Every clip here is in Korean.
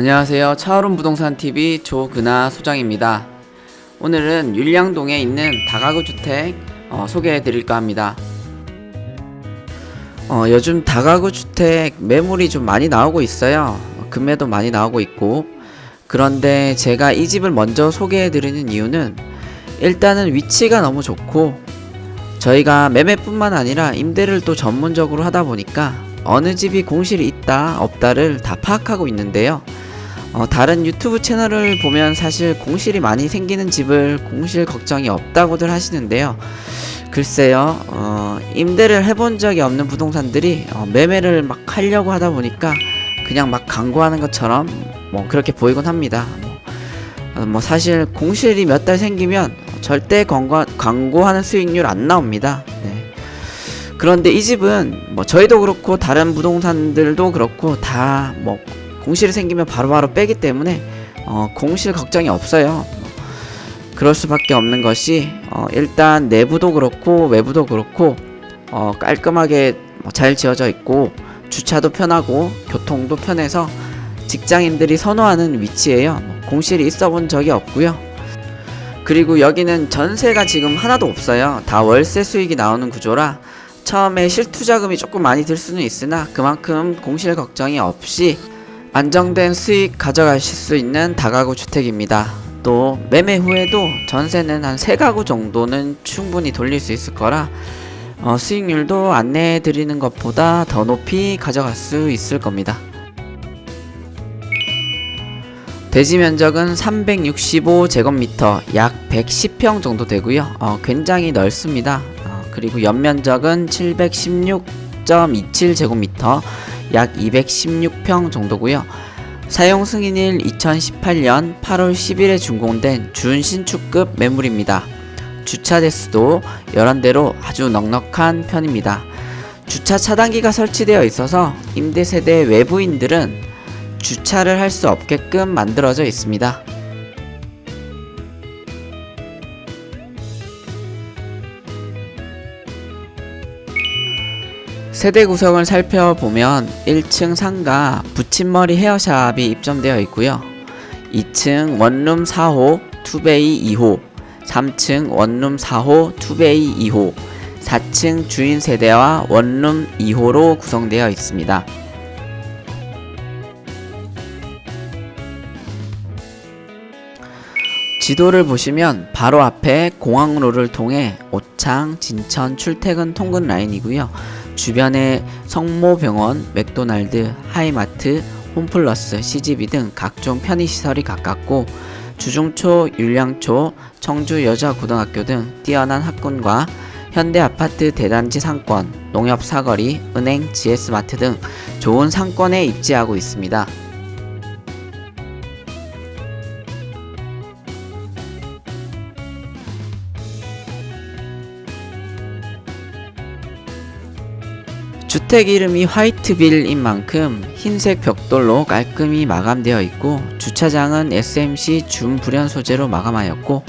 안녕하세요. 차오름 부동산 TV 조근아 소장입니다. 오늘은 율량동에 있는 다가구 주택 어, 소개해 드릴까 합니다. 어, 요즘 다가구 주택 매물이 좀 많이 나오고 있어요. 어, 금매도 많이 나오고 있고. 그런데 제가 이 집을 먼저 소개해 드리는 이유는 일단은 위치가 너무 좋고 저희가 매매뿐만 아니라 임대를 또 전문적으로 하다 보니까 어느 집이 공실이 있다 없다를 다 파악하고 있는데요. 어, 다른 유튜브 채널을 보면 사실 공실이 많이 생기는 집을 공실 걱정이 없다고들 하시는데요. 글쎄요, 어, 임대를 해본 적이 없는 부동산들이 어, 매매를 막 하려고 하다 보니까 그냥 막 광고하는 것처럼 뭐 그렇게 보이곤 합니다. 뭐, 어, 뭐 사실 공실이 몇 달 생기면 절대 광고, 광고하는 수익률 안 나옵니다. 네. 그런데 이 집은 뭐 저희도 그렇고 다른 부동산들도 그렇고 다 뭐 공실이 생기면 바로 바로 빼기 때문에 어, 공실 걱정이 없어요. 뭐 그럴 수밖에 없는 것이 어, 일단 내부도 그렇고 외부도 그렇고 어, 깔끔하게 뭐잘 지어져 있고 주차도 편하고 교통도 편해서 직장인들이 선호하는 위치예요. 뭐 공실이 있어 본 적이 없고요. 그리고 여기는 전세가 지금 하나도 없어요. 다 월세 수익이 나오는 구조라 처음에 실투자금이 조금 많이 들 수는 있으나 그만큼 공실 걱정이 없이 안정된 수익 가져가실 수 있는 다가구 주택입니다. 또 매매 후에도 전세는 한세 가구 정도는 충분히 돌릴 수 있을 거라 어, 수익률도 안내해 드리는 것보다 더 높이 가져갈 수 있을 겁니다. 대지 면적은 365제곱미터 약 110평 정도 되고요. 어, 굉장히 넓습니다. 어, 그리고 연면적은 716.27제곱미터 약 216평 정도고요. 사용 승인일 2018년 8월 10일에 준공된 준신축급 매물입니다. 주차 대수도 11대로 아주 넉넉한 편입니다. 주차 차단기가 설치되어 있어서 임대 세대 외부인들은 주차를 할 수 없게끔 만들어져 있습니다. 세대 구성을 살펴보면 1층 상가 붙임머리 헤어샵이 입점되어 있고요. 2층 원룸 4호 투베이 2호 3층 원룸 4호 투베이 2호 4층 주인 세대와 원룸 2호로 구성되어 있습니다. 지도를 보시면 바로 앞에 공항로를 통해 오창, 진천, 출퇴근 통근 라인이고요. 주변에 성모병원, 맥도날드, 하이마트, 홈플러스, CGV 등 각종 편의시설이 가깝고 주중초, 율량초, 청주 여자고등학교 등 뛰어난 학군과 현대아파트 대단지 상권, 농협 사거리, 은행, GS마트 등 좋은 상권에 입지하고 있습니다. 주택 이름이 화이트빌인 만큼 흰색 벽돌로 깔끔히 마감되어 있고 주차장은 SMC 준불연 소재로 마감하였고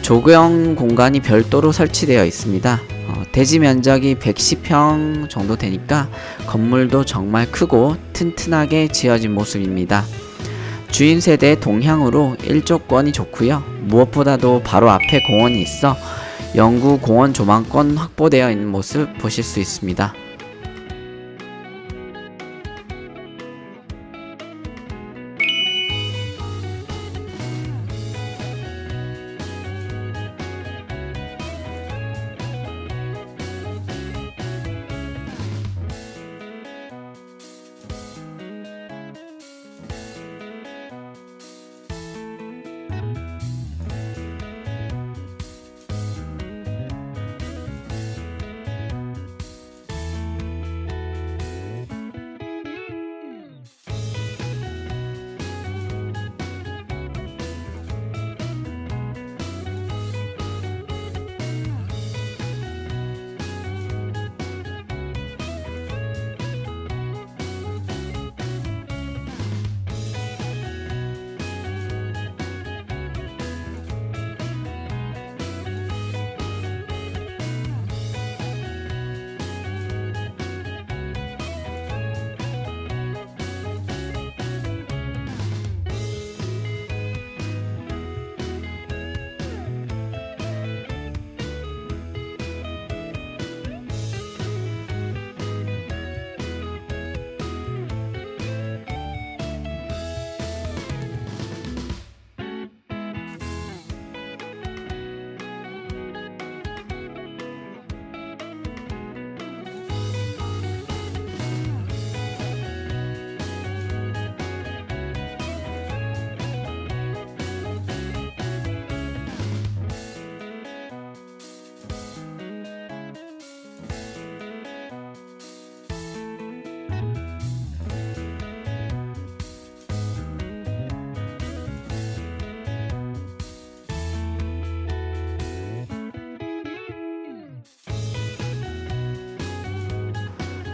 조경 공간이 별도로 설치되어 있습니다. 어, 대지 면적이 110평 정도 되니까 건물도 정말 크고 튼튼하게 지어진 모습입니다. 주인 세대 동향으로 일조권이 좋고요. 무엇보다도 바로 앞에 공원이 있어 영구 공원 조망권 확보되어 있는 모습 보실 수 있습니다.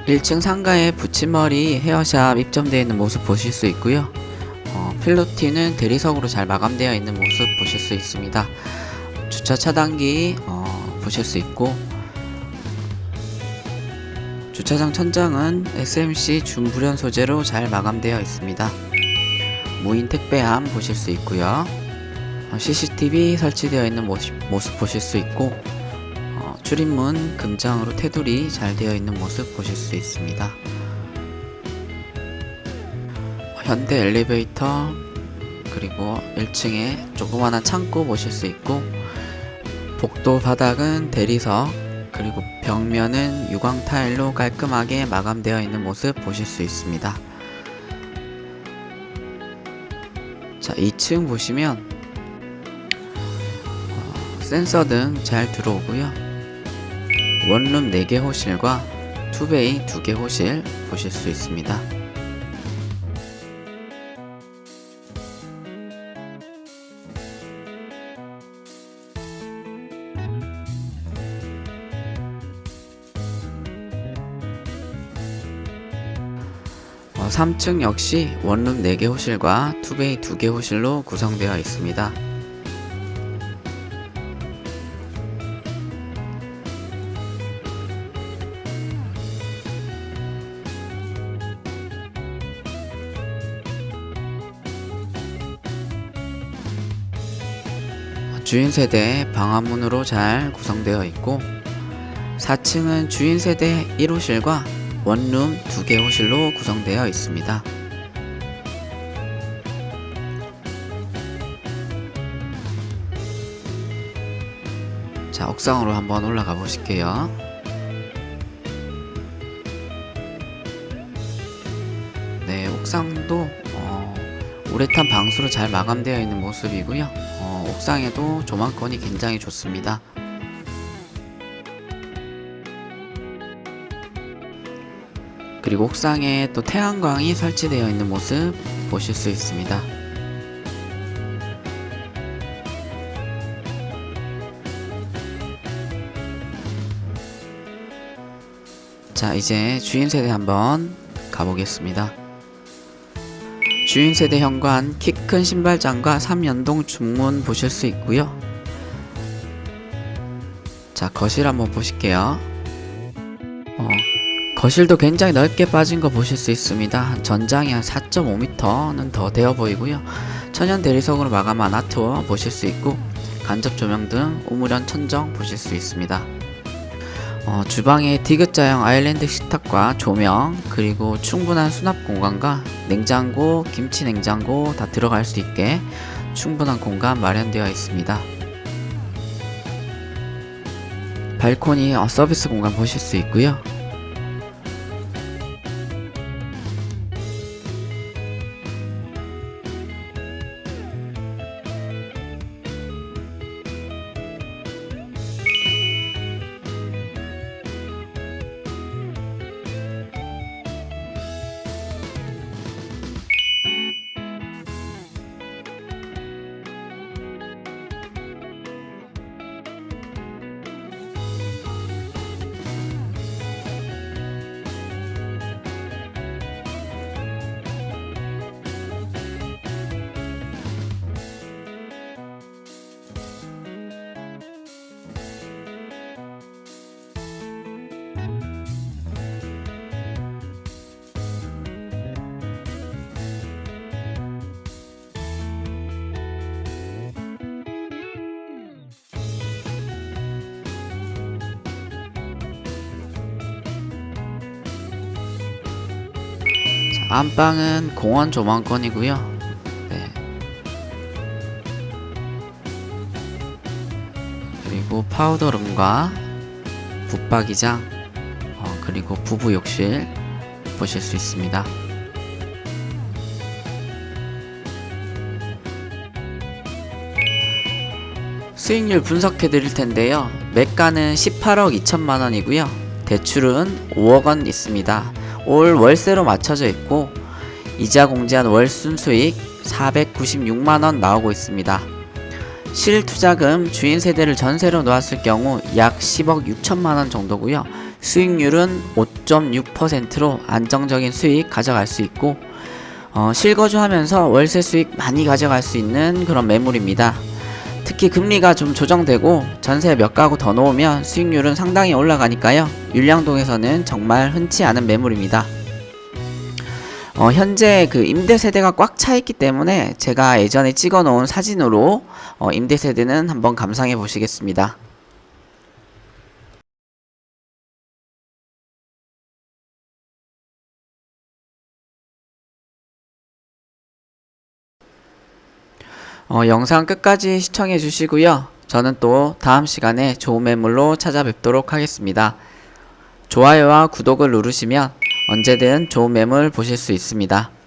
1층 상가에 붙임머리 헤어샵 입점되어 있는 모습 보실 수 있고요. 어, 필로티는 대리석으로 잘 마감되어 있는 모습 보실 수 있습니다. 주차 차단기 어, 보실 수 있고 주차장 천장은 SMC 준불연 소재로 잘 마감되어 있습니다. 무인 택배함 보실 수 있고요. 어, CCTV 설치되어 있는 모습, 모습 보실 수 있고 어, 출입문 금장으로 테두리 잘 되어 있는 모습 보실 수 있습니다. 어, 현대 엘리베이터 그리고 1층에 조그마한 창고 보실 수 있고 복도 바닥은 대리석 그리고 벽면은 유광 타일로 깔끔하게 마감되어 있는 모습 보실 수 있습니다. 자, 2층 보시면 어, 센서 등 잘 들어오고요. 원룸 4개 호실과 투베이 2개 호실 보실 수 있습니다. 어, 3층 역시 원룸 4개 호실과 투베이 2개 호실로 구성되어 있습니다. 주인 세대 방화문으로 잘 구성되어 있고 4층은 주인 세대 1호실과 원룸 2개 호실로 구성되어 있습니다. 자, 옥상으로 한번 올라가 보실게요. 네, 옥상도 어, 우레탄 방수로 잘 마감되어 있는 모습이고요. 어, 옥상에도 조망권이 굉장히 좋습니다. 그리고 옥상에 또 태양광이 설치되어 있는 모습 보실 수 있습니다. 자, 이제 주인 세대 한번 가보겠습니다. 주인 세대 현관 키 큰 신발장과 3연동 중문 보실 수 있고요. 자, 거실 한번 보실게요. 어, 거실도 굉장히 넓게 빠진 거 보실 수 있습니다. 전장이 한 4.5m는 더 되어 보이고요. 천연 대리석으로 마감한 아트워 보실 수 있고 간접 조명 등 우물현 천정 보실 수 있습니다. 어, 주방에 디귿자형 아일랜드 식탁과 조명 그리고 충분한 수납 공간과 냉장고, 김치 냉장고 다 들어갈 수 있게 충분한 공간 마련되어 있습니다. 발코니 어, 서비스 공간 보실 수 있고요. 안방은 공원 조망권이고요. 네. 그리고 파우더룸과 붙박이장 어, 그리고 부부 욕실 보실 수 있습니다. 수익률 분석해 드릴 텐데요. 매가는 18억 2천만 원이고요. 대출은 5억 원 있습니다. 올 월세로 맞춰져 있고 이자 공제한 월 순수익 496만 원 나오고 있습니다. 실투자금 주인 세대를 전세로 놓았을 경우 약 10억 6천만 원 정도고요. 수익률은 5.6%로 안정적인 수익 가져갈 수 있고 어, 실거주 하면서 월세 수익 많이 가져갈 수 있는 그런 매물입니다. 특히 금리가 좀 조정되고 전세 몇 가구 더 놓으면 수익률은 상당히 올라가니까요. 율량동에서는 정말 흔치 않은 매물입니다. 어, 현재 그 임대 세대가 꽉 차 있기 때문에 제가 예전에 찍어 놓은 사진으로 어, 임대 세대는 한번 감상해 보시겠습니다. 어, 영상 끝까지 시청해 주시고요. 저는 또 다음 시간에 좋은 매물로 찾아뵙도록 하겠습니다. 좋아요와 구독을 누르시면 언제든 좋은 매물 보실 수 있습니다.